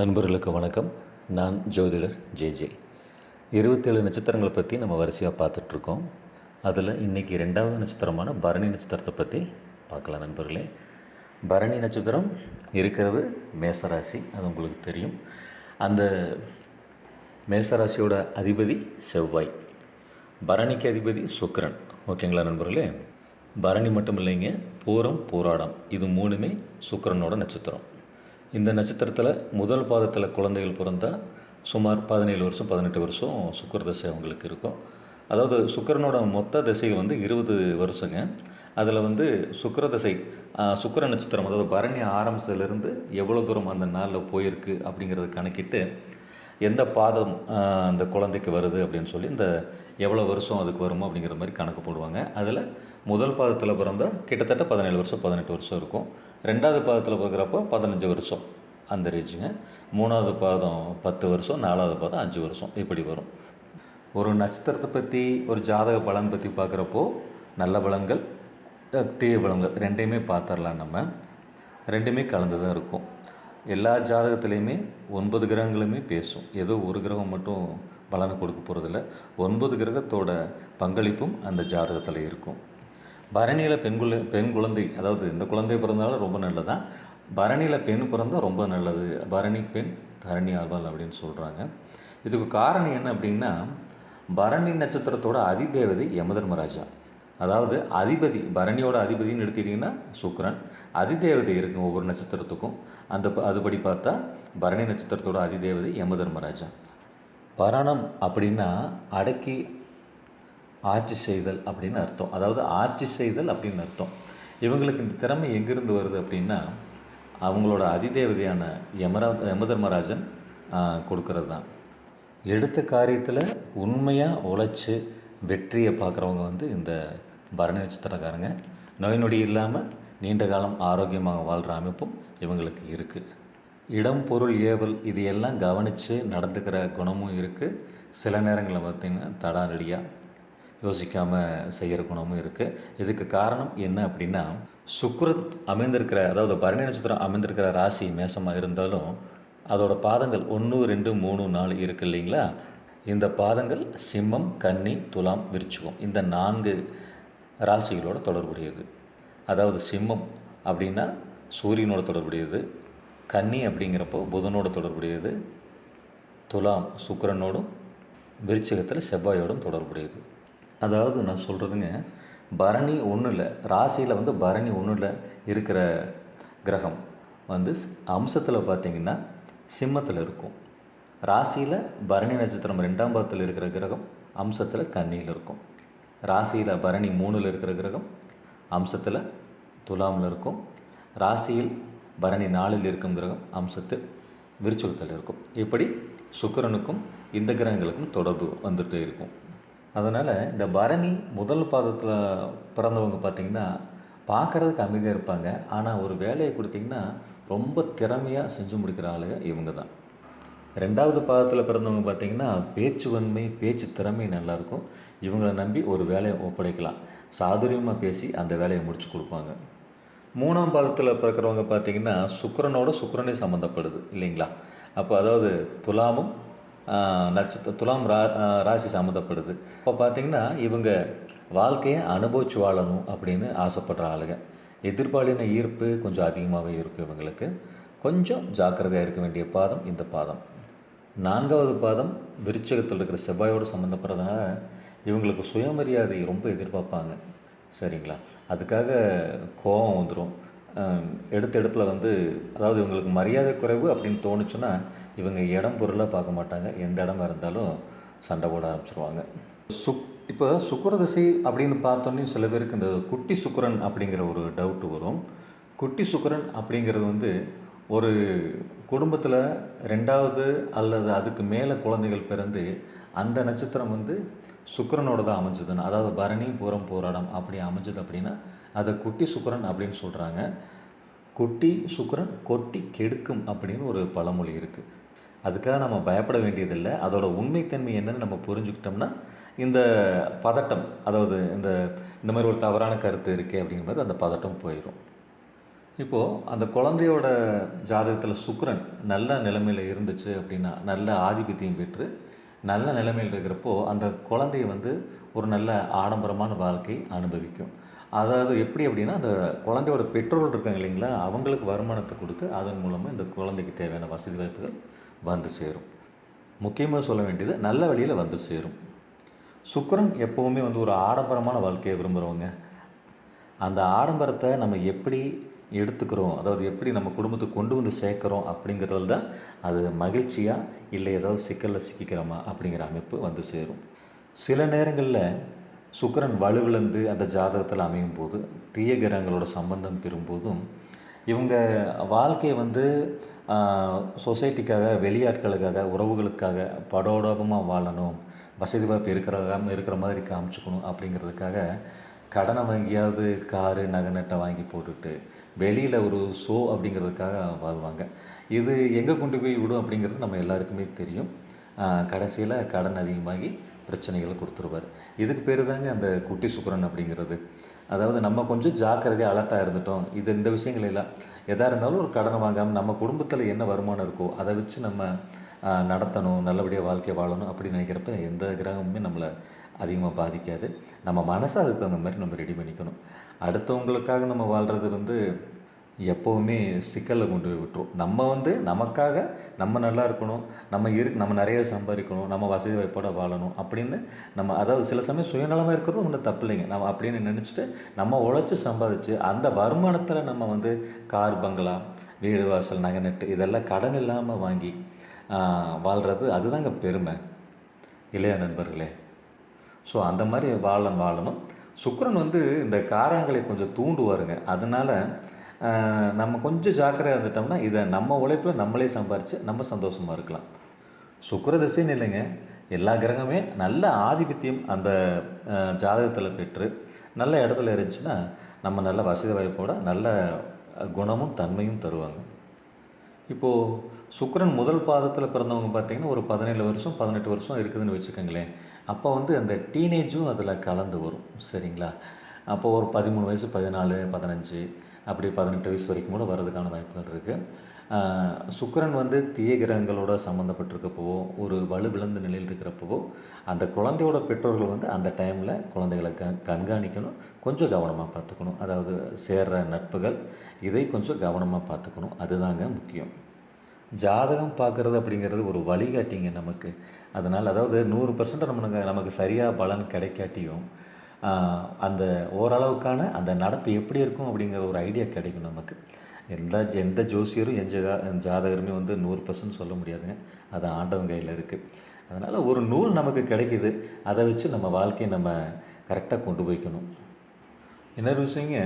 நண்பர்களுக்கு வணக்கம். நான் ஜோதிடர் ஜே ஜே இருபத்தேழு நட்சத்திரங்களை பற்றி நம்ம வரிசையாக பார்த்துட்ருக்கோம். அதில் இன்றைக்கி ரெண்டாவது நட்சத்திரமான பரணி நட்சத்திரத்தை பற்றி பார்க்கலாம் நண்பர்களே. பரணி நட்சத்திரம் இருக்கிறது மேசராசி அது உங்களுக்கு தெரியும். அந்த மேசராசியோட அதிபதி செவ்வாய். பரணிக்கு அதிபதி சுக்கரன். ஓகேங்களா நண்பர்களே? பரணி மட்டும் இல்லைங்க பூரம் பூராடம். இது மூணுமே சுக்கரனோட நட்சத்திரம். இந்த நட்சத்திரத்தில் முதல் பாதத்தில் குழந்தைகள் பிறந்தா சுமார் பதினேழு வருஷம் பதினெட்டு வருஷம் சுக்கர தசை அவங்களுக்கு இருக்கும். அதாவது சுக்கிரனோட மொத்த திசைகள் வந்து இருபது வருஷங்க. அதில் வந்து சுக்கர திசை சுக்கர நட்சத்திரம் அதாவது பரணி ஆரம்பித்ததுலேருந்து எவ்வளோ தூரம் அந்த நாளில் போயிருக்கு அப்படிங்கிறத கணக்கிட்டு எந்த பாதம் அந்த குழந்தைக்கு வருது அப்படின்னு சொல்லி இந்த எவ்வளோ வருஷம் அதுக்கு வருமோ அப்படிங்கிற மாதிரி கணக்கு போடுவாங்க. அதில் முதல் பாதத்தில் பிறந்தா கிட்டத்தட்ட பதினேழு வருஷம் பதினெட்டு வருஷம் இருக்கும். ரெண்டாவது பாதத்தில் பிறக்கிறப்போ பதினஞ்சு வருஷம் அந்த ரேஞ்சுங்க. மூணாவது பாதம் பத்து வருஷம் நாலாவது பாதம் அஞ்சு வருஷம். இப்படி வரும். ஒரு நட்சத்திரத்தை பற்றி ஒரு ஜாதக பலன் பற்றி பார்க்குறப்போ நல்ல பலன்கள் தீய பலன்கள் ரெண்டையுமே பார்த்துடலாம் நம்ம. ரெண்டுமே கலந்து தான் இருக்கும். எல்லா ஜாதகத்துலேயுமே ஒன்பது கிரகங்களுமே பேசும். ஏதோ ஒரு கிரகம் மட்டும் பலனை கொடுக்க போகிறதில்ல ஒன்பது கிரகத்தோட பங்களிப்பும் அந்த ஜாதகத்தில் இருக்கும். பரணியில் பெண் குழந்தை பெண் குழந்தை அதாவது இந்த குழந்தை பிறந்தாலும் ரொம்ப நல்லதான் பரணியில் பெண் பிறந்தால் ரொம்ப நல்லது. பரணி பெண் தரணி ஆழ்வாள் அப்படின்னு சொல்கிறாங்க இதுக்கு காரணம் என்ன அப்படின்னா பரணி நட்சத்திரத்தோட அதிதேவதை யமதர்மராஜா அதாவது அதிபதி பரணியோட அதிபதின்னு எடுத்துக்கிட்டிங்கன்னா சுக்ரன் அதிதேவதை இருக்கும் ஒவ்வொரு நட்சத்திரத்துக்கும். அந்த ப- அதுபடி பார்த்தா பரணி நட்சத்திரத்தோட அதிதேவதை யமதர்மராஜா பரணம் அப்படின்னா அடக்கி ஆட்சி செய்தல் அப்படின்னு அர்த்தம். அதாவது ஆட்சி செய்தல் அப்படின்னு அர்த்தம். இவங்களுக்கு இந்த திறமை எங்கிருந்து வருது அப்படின்னா அவங்களோட அதிதேவதையான யமரா யமதர்மராஜன் கொடுக்கறது தான் எடுத்த காரியத்தில் உண்மையாக உழைச்சி வெற்றியை பார்க்குறவங்க வந்து இந்த பரணி நட்சத்திரக்காரங்க. நோய் நொடி இல்லாமல் நீண்ட காலம் ஆரோக்கியமாக வாழ்கிற அமைப்பும் இவங்களுக்கு இருக்குது இடம் பொருள் ஏவல் இது எல்லாம் கவனித்து நடந்துக்கிற குணமும் இருக்குது சில நேரங்களில் பார்த்திங்கன்னா தடாரடியாக யோசிக்காமல் செய்கிற குணமும் இருக்குது இதுக்கு காரணம் என்ன அப்படின்னா சுக்ரத் அமைந்திருக்கிற அதாவது பரணி நட்சத்திரம் அமைந்திருக்கிற ராசி மேசமாக இருந்தாலும் அதோட பாதங்கள் ஒன்று ரெண்டு மூணு நாலு இருக்குது இல்லைங்களா? இந்த பாதங்கள் சிம்மம் கன்னி துலாம் விருச்சிகம். இந்த நான்கு ராசிகளோட தொடர்புடையது. அதாவது சிம்மம் அப்படின்னா சூரியனோட தொடர்புடையது கன்னி அப்படிங்கிறப்போ புதனோட தொடர்புடையது துலாம் சுக்கரனோடும் விருச்சிகத்தில் செவ்வாயோடும் தொடர்புடையது. அதாவது நான் சொல்கிறதுங்க பரணி ஒன்றில் ராசியில் வந்து பரணி ஒன்றில் இருக்கிற கிரகம் வந்து அம்சத்தில் பார்த்தீங்கன்னா சிம்மத்தில் இருக்கும். ராசியில் பரணி நட்சத்திரம் ரெண்டாம் பாதத்தில் இருக்கிற கிரகம் அம்சத்தில் கன்னியில் இருக்கும். ராசியில் பரணி மூணில் இருக்கிற கிரகம் அம்சத்தில் துலாமில் இருக்கும். ராசியில் பரணி நாலில் இருக்கும் கிரகம் அம்சத்தில் விருச்சுகத்தில் இருக்கும். இப்படி சுக்கிரனுக்கும் இந்த கிரகங்களுக்கும் தொடர்பு வந்துகிட்டே இருக்கும். அதனால் இந்த பரணி முதல் பாதத்தில் பிறந்தவங்க பார்த்திங்கன்னா பார்க்குறதுக்கு அமைதியாக இருப்பாங்க. ஆனால் ஒரு வேலையை கொடுத்திங்கன்னா ரொம்ப திறமையாக செஞ்சு முடிக்கிற ஆளுங்க இவங்க தான் ரெண்டாவது பாதத்தில் பிறந்தவங்க பார்த்திங்கன்னா பேச்சு வன்மை பேச்சு திறமை நல்லாயிருக்கும் இவங்களை நம்பி ஒரு வேலையை ஒப்படைக்கலாம். சாதுரியமாக பேசி அந்த வேலையை முடிச்சு கொடுப்பாங்க. மூணாம் பாதத்தில் பிறக்கிறவங்க பார்த்தீங்கன்னா சுக்கரனோட சுக்கரனே சம்மந்தப்படுது இல்லைங்களா? அப்போ அதாவது துலாமும் நட்சத்திர துலாம் ரா ராசி சம்மந்தப்படுது. இப்போ பார்த்தீங்கன்னா இவங்க வாழ்க்கையை அனுபவிச்சு வாழணும் அப்படின்னு ஆசைப்படுற ஆளுங்க. எதிர்பாலின ஈர்ப்பு கொஞ்சம் அதிகமாகவே இருக்கும் இவங்களுக்கு. கொஞ்சம் ஜாக்கிரதையாக இருக்க வேண்டிய பாதம் இந்த பாதம். நான்காவது பாதம் விருச்சகத்தில் இருக்கிற செவ்வாயோடு சம்மந்தப்படுறதுனால இவங்களுக்கு சுயமரியாதை ரொம்ப எதிர்பார்ப்பாங்க. சரிங்களா? அதுக்காக கோபம் வந்துடும் எடுத்த எடுப்பில் வந்து அதாவது இவங்களுக்கு மரியாதை குறைவு அப்படின்னு தோணுச்சுன்னா இவங்க இடம் பொருளாக பார்க்க மாட்டாங்க. எந்த இடமா இருந்தாலும் சண்டை போட ஆரம்பிச்சிருவாங்க. சுக் இப்போ சுக்கிர திசை அப்படின்னு பார்த்தோன்னே சில பேருக்கு இந்த குட்டி சுக்கரன் அப்படிங்கிற ஒரு டவுட்டு வரும். குட்டி சுக்கரன் அப்படிங்கிறது வந்து ஒரு குடும்பத்தில் ரெண்டாவது அல்லது அதுக்கு மேலே குழந்தைகள் பிறந்து அந்த நட்சத்திரம் வந்து சுக்கரனோட தான் அமைஞ்சதுன்னு அதாவது பரணி பூரம் போராடம் அப்படி அமைஞ்சது அப்படின்னா அதை குட்டி சுக்கரன் அப்படின்னு சொல்கிறாங்க குட்டி சுக்கரன் கொட்டி கெடுக்கும் அப்படின்னு ஒரு பழமொழி இருக்குது அதுக்காக நம்ம பயப்பட வேண்டியதில்லை. அதோட உண்மைத்தன்மை என்னன்னு நம்ம புரிஞ்சுக்கிட்டோம்னா இந்த பதட்டம் அதாவது இந்த இந்த மாதிரி ஒரு தவறான கருத்து இருக்கே அப்படிங்கிற மாதிரி அந்த பதட்டம் போயிடும் இப்போது அந்த குழந்தையோட ஜாதகத்தில் சுக்கரன் நல்ல நிலைமையில் இருந்துச்சு அப்படின்னா நல்ல ஆதிபத்தியம் பெற்று நல்ல நிலைமையில் இருக்கிறப்போ அந்த குழந்தைய வந்து ஒரு நல்ல ஆடம்பரமான வாழ்க்கை அனுபவிக்கும். அதாவது எப்படி அப்படின்னா அந்த குழந்தையோட பெற்றோர்கள் இருக்காங்க இல்லைங்களா அவங்களுக்கு வருமானத்தை கொடுத்து அதன் மூலமாக இந்த குழந்தைக்கு தேவையான வசதி வாய்ப்புகள் வந்து சேரும். முக்கியமாக சொல்ல வேண்டியது நல்ல வழியில் வந்து சேரும். சுக்கரன் எப்போவுமே வந்து ஒரு ஆடம்பரமான வாழ்க்கையை விரும்புகிறவங்க அந்த ஆடம்பரத்தை நம்ம எப்படி எடுத்துக்கிறோம் அதாவது எப்படி நம்ம குடும்பத்துக்கு கொண்டு வந்து சேர்க்குறோம் அப்படிங்கிறதுல தான் அது மகிழ்ச்சியாக இல்லை ஏதாவது சிக்கலில் சிக்கிக்கிறோமா அப்படிங்கிற அமைப்பு வந்து சேரும். சில நேரங்களில் சுக்கிரன் வலுவிழந்து அந்த ஜாதகத்தில் அமையும் போது தீய கிரகங்களோட சம்பந்தம் பெறும்போதும் இவங்க வாழ்க்கையை வந்து சொசைட்டிக்காக வெளியாட்களுக்காக உறவுகளுக்காக படோடபமாக வாழணும் வசதி வாய்ப்பு இருக்கிற இருக்கிற மாதிரி காமிச்சுக்கணும் அப்படிங்கிறதுக்காக கடனை வாங்கியாவது காரு நகை நட்டை வாங்கி போட்டுட்டு வெளியில் ஒரு ஷோ அப்படிங்கிறதுக்காக வாழ்வாங்க. இது எங்கே கொண்டு போய் விடும் அப்படிங்கிறது நம்ம எல்லாருக்குமே தெரியும். கடைசியில் கடன் அதிகமாகி பிரச்சனைகளை கொடுத்துருவார். இதுக்கு பேர் தாங்க அந்த குட்டி சுக்கரன் அப்படிங்கிறது. அதாவது நம்ம கொஞ்சம் ஜாக்கிரதையாக அலர்ட்டாக இருந்துட்டோம். இது இந்த விஷயங்கள் எல்லாம் எதாக இருந்தாலும் ஒரு கடனை வாங்காமல் நம்ம குடும்பத்தில் என்ன வருமானம் இருக்கோ அதை வச்சு நம்ம நடத்தணும் நல்லபடியாக வாழ்க்கையை வாழணும் அப்படின்னு நினைக்கிறப்ப எந்த கிரகமுமே நம்மளை அதிகமாக பாதிக்காது. நம்ம மனசை அதுக்கு தகுந்த மாதிரி நம்ம ரெடி பண்ணிக்கணும். அடுத்தவங்களுக்காக நம்ம வாழ்கிறது வந்து எப்போவுமே சிக்கலில் கொண்டு போய் விட்டுரும். நம்ம வந்து நமக்காக நம்ம நல்லா இருக்கணும் நம்ம இரு நம்ம நிறைய சம்பாதிக்கணும் நம்ம வசதி வாய்ப்போட வாழணும் அப்படின்னு நம்ம அதாவது சில சமயம் சுயநலமாக இருக்கிறது ஒன்றும் தப்பு இல்லைங்க. நம்ம அப்படின்னு நினச்சிட்டு நம்ம உழைச்சி சம்பாதிச்சு அந்த வருமானத்தில் நம்ம வந்து கார் பங்களா வீடு வாசல் நகை நட்டு இதெல்லாம் கடன் இல்லாமல் வாங்கி வாழ்கிறது அதுதாங்க பெருமை. இல்லையா நண்பர்களே? ஸோ அந்த மாதிரி வாழணும் வாழணும். சுக்கரன் வந்து இந்த காரங்களை கொஞ்சம் தூண்டுவாருங்க. அதனால் நம்ம கொஞ்சம் ஜாக்கிரதையாக இருந்துட்டோம்னா இதை நம்ம உழைப்பில் நம்மளே சம்பாரித்து நம்ம சந்தோஷமாக இருக்கலாம். சுக்கிர திசைன்னு இல்லைங்க. எல்லா கிரகமே நல்ல ஆதிபத்தியம் அந்த ஜாதகத்தில் பெற்று நல்ல இடத்துல இருந்துச்சுன்னா நம்ம நல்ல வசதி வாய்ப்போட நல்ல குணமும் தன்மையும் தருவாங்க. இப்போது சுக்கரன் முதல் பாதத்தில் பிறந்தவங்க பார்த்தீங்கன்னா ஒரு பதினேழு வருஷம் பதினெட்டு வருஷம் இருக்குதுன்னு வச்சுக்கோங்களேன். அப்போ வந்து அந்த டீனேஜும் அதில் கலந்து வரும். சரிங்களா? அப்போ ஒரு பதிமூணு வயசு பதினாலு பதினஞ்சு அப்படி பதினெட்டு வயசு வரைக்கும் கூட வர்றதுக்கான வாய்ப்புகள் இருக்குது சுக்கிரன் வந்து தீய கிரகங்களோட சம்மந்தப்பட்டிருக்கப்பவோ ஒரு வலுவிழந்த நிலையில் இருக்கிறப்பவோ அந்த குழந்தையோட பெற்றோர்கள் வந்து அந்த டைமில் குழந்தைகளை க கண்காணிக்கணும் கொஞ்சம் கவனமாக பார்த்துக்கணும். அதாவது சேர்ற நட்புகள் இதை கொஞ்சம் கவனமாக பார்த்துக்கணும். அதுதாங்க முக்கியம். ஜாதகம் பார்க்குறது அப்படிங்கிறது ஒரு வழிகாட்டிங்க நமக்கு. அதனால் அதாவது நூறு பர்சன்ட் நமக்கு நமக்கு சரியாக பலன் கிடைக்காட்டியும் அந்த ஓரளவுக்கான அந்த நடப்பு எப்படி இருக்கும் அப்படிங்கிற ஒரு ஐடியா கிடைக்கும் நமக்கு. எந்த எந்த ஜோசியரும் எந்த ஜா ஜாதகருமே வந்து நூறு பர்சன்ட் சொல்ல முடியாதுங்க. அது ஆண்டவன் கையில் இருக்குது அதனால் ஒரு நூல் நமக்கு கிடைக்கிது. அதை வச்சு நம்ம வாழ்க்கையை நம்ம கரெக்டாக கொண்டு போய்க்கணும். இன்னொரு விஷயங்க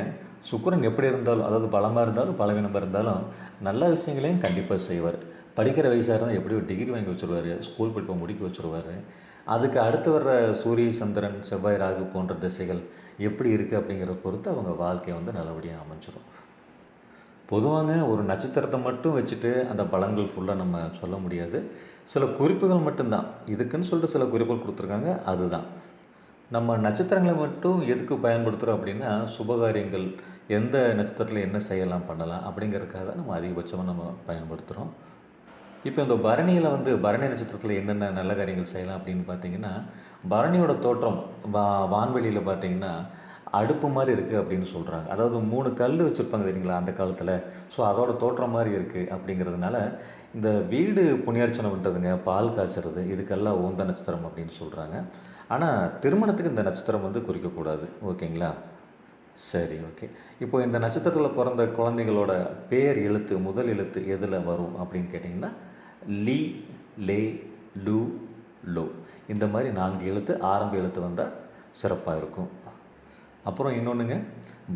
சுக்கரன் எப்படி இருந்தாலும் அதாவது பலமாக இருந்தாலும் பலவீனமாக இருந்தாலும் நல்ல விஷயங்களையும் கண்டிப்பாக செய்வார். படிக்கிற வயசாக இருந்தால் எப்படி ஒரு டிகிரி வாங்கி வச்சுருவாரு. ஸ்கூல் படிப்பை முடிக்க வச்சுருவார். அதுக்கு அடுத்து வர்ற சூரிய சந்திரன் செவ்வாய் ராகு போன்ற திசைகள் எப்படி இருக்குது அப்படிங்கிறத பொறுத்து அவங்க வாழ்க்கையை வந்து நல்லபடியாக அமைஞ்சிடும் பொதுவாங்க ஒரு நட்சத்திரத்தை மட்டும் வச்சுட்டு அந்த பலன்கள் ஃபுல்லாக நம்ம சொல்ல முடியாது. சில குறிப்புகள் மட்டும்தான். இதுக்குன்னு சொல்லிட்டு சில குறிப்புகள் கொடுத்துருக்காங்க. அதுதான். நம்ம நட்சத்திரங்களை மட்டும் எதுக்கு பயன்படுத்துகிறோம் அப்படின்னா சுபகாரியங்கள் எந்த நட்சத்திரத்தில் என்ன செய்யலாம் பண்ணலாம் அப்படிங்கிறதுக்காக தான் நம்ம அதிகபட்சமாக நம்ம பயன்படுத்துகிறோம் இப்போ இந்த பரணியில் வந்து பரணி நட்சத்திரத்தில் என்னென்ன நல்ல காரியங்கள் செய்யலாம் அப்படின்னு பார்த்தீங்கன்னா பரணியோட தோற்றம் வா வான்வெளியில் பார்த்தீங்கன்னா அடுப்பு மாதிரி இருக்குது அப்படின்னு சொல்கிறாங்க அதாவது மூணு கல் வச்சுருப்பாங்க தெரியுங்களா அந்த காலத்தில். ஸோ அதோட தோற்றம் மாதிரி இருக்குது அப்படிங்கிறதுனால இந்த வீடு புண்ணியார்ச்சனை பண்ணுறதுங்க பால் காய்ச்சறது இதுக்கெல்லாம் ஓந்த நட்சத்திரம் அப்படின்னு சொல்கிறாங்க ஆனால் திருமணத்துக்கு இந்த நட்சத்திரம் வந்து குறிக்கக்கூடாது ஓகேங்களா? சரி ஓகே. இப்போ இந்த நட்சத்திரத்தில் பிறந்த குழந்தைகளோட பேர் எழுத்து முதல் எழுத்து எதில் வரும் அப்படின்னு கேட்டிங்கன்னா லீ லே லு லோ. இந்த மாதிரி நான்கு எழுத்து ஆரம்ப எழுத்து வந்தால் சிறப்பாக இருக்கும். அப்புறம் இன்னொன்றுங்க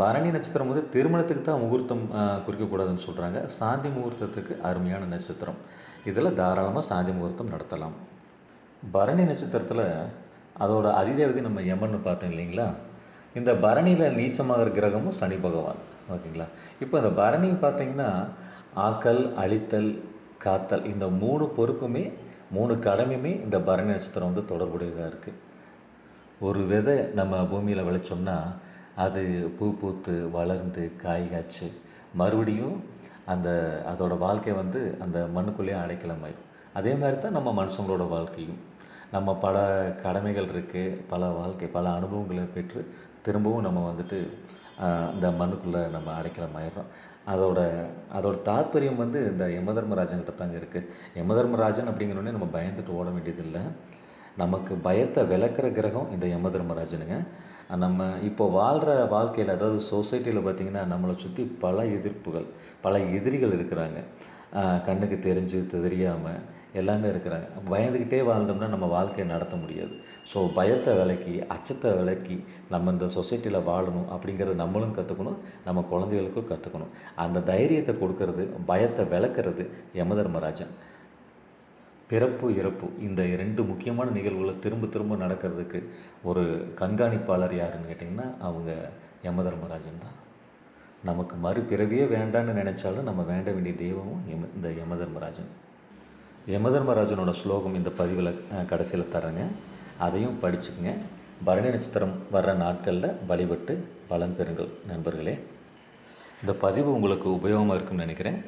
பரணி நட்சத்திரம் வந்து திருமணத்துக்கு தான் முகூர்த்தம் குறிக்கக்கூடாதுன்னு சொல்கிறாங்க சாந்தி முகூர்த்தத்துக்கு அருமையான நட்சத்திரம். இதில் தாராளமாக சாந்தி முகூர்த்தம் நடத்தலாம். பரணி நட்சத்திரத்தில் அதோட அதிதேவதை நம்ம யமன்னு பார்த்தோம் இல்லைங்களா? இந்த பரணியில் நீச்சமாகிற கிரகமும் சனி பகவான் ஓகேங்களா? இப்போ இந்த பரணி பார்த்திங்கன்னா ஆக்கல் அழித்தல் காத்தல். இந்த மூணு பொறுப்புமே மூணு கடமையுமே இந்த பரணி நட்சத்திரம் வந்து தொடர்புடையதாக இருக்குது ஒரு விதை நம்ம பூமியில் விளைச்சோம்னா அது பூ பூத்து வளர்ந்து காய் காய்ச்சி மறுபடியும் அந்த அதோடய வாழ்க்கை வந்து அந்த மண்ணுக்குள்ளேயே அடைக்கலமாயிடும் அதே மாதிரி தான் நம்ம மனுஷங்களோட வாழ்க்கையும். நம்ம பல கடமைகள் இருக்குது பல வாழ்க்கை பல அனுபவங்களை பெற்று திரும்பவும் நம்ம வந்துட்டு இந்த மண்ணுக்குள்ளே நம்ம அடைக்கலமாயிடுறோம் அதோட அதோட தாற்பயம் வந்து இந்த யமதர்மராஜன்கிட்ட தாங்க இருக்குது யமதர்மராஜன் அப்படிங்கிறோடனே நம்ம பயந்துட்டு ஓட வேண்டியதில்லை. நமக்கு பயத்தை விளக்குற கிரகம் இந்த யமதர்மராஜனுங்க. நம்ம இப்போ வாழ்கிற வாழ்க்கையில் அதாவது சொசைட்டியில் பார்த்திங்கன்னா நம்மளை சுற்றி பல எதிர்ப்புகள் பல எதிரிகள் இருக்கிறாங்க. கண்ணுக்கு தெரிஞ்சு தெரியாமல் எல்லாமே இருக்கிறாங்க. பயந்துக்கிட்டே வாழ்ந்தோம்னா நம்ம வாழ்க்கையை நடத்த முடியாது. ஸோ பயத்தை விலக்கி அச்சத்தை விலக்கி நம்ம இந்த சொசைட்டியில் வாழணும் அப்படிங்கிறத நம்மளும் கற்றுக்கணும் நம்ம குழந்தைகளுக்கும் கற்றுக்கணும் அந்த தைரியத்தை கொடுக்கறது பயத்தை விளக்குறது யமதர்மராஜன் பிறப்பு இறப்பு இந்த ரெண்டு முக்கியமான நிகழ்வுகளை திரும்ப திரும்ப நடக்கிறதுக்கு ஒரு கண்காணிப்பாளர் யாருன்னு கேட்டிங்கன்னா அவங்க யமதர்மராஜன் தான். நமக்கு மறுபிறவியே வேண்டான்னு நினச்சாலும் நம்ம வேண்ட வேண்டிய தெய்வமும் யம இந்த யமதர்மராஜன். யமதர்மராஜனோட ஸ்லோகம் இந்த பதிவில் கடைசியில் தரேங்க அதையும் படிச்சுக்கங்க. பரணி நட்சத்திரம் வர்ற நாட்களில் வழிபட்டு பலன் பெறுங்கள் நண்பர்களே. இந்த பதிவு உங்களுக்கு உபயோகமாக இருக்கும்னு நினைக்கிறேன்.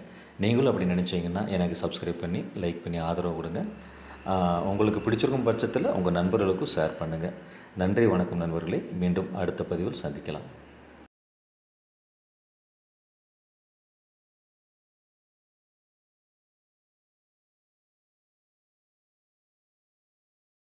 நீங்களும் அப்படி நினச்சிங்கன்னா எனக்கு சப்ஸ்கிரைப் பண்ணி லைக் பண்ணி ஆதரவு கொடுங்க. உங்களுக்கு பிடிச்சிருக்கும் பட்சத்தில் உங்கள் நண்பர்களுக்கும் ஷேர் பண்ணுங்கள் நன்றி வணக்கம் நண்பர்களே. மீண்டும் அடுத்த பதிவில் சந்திக்கலாம்.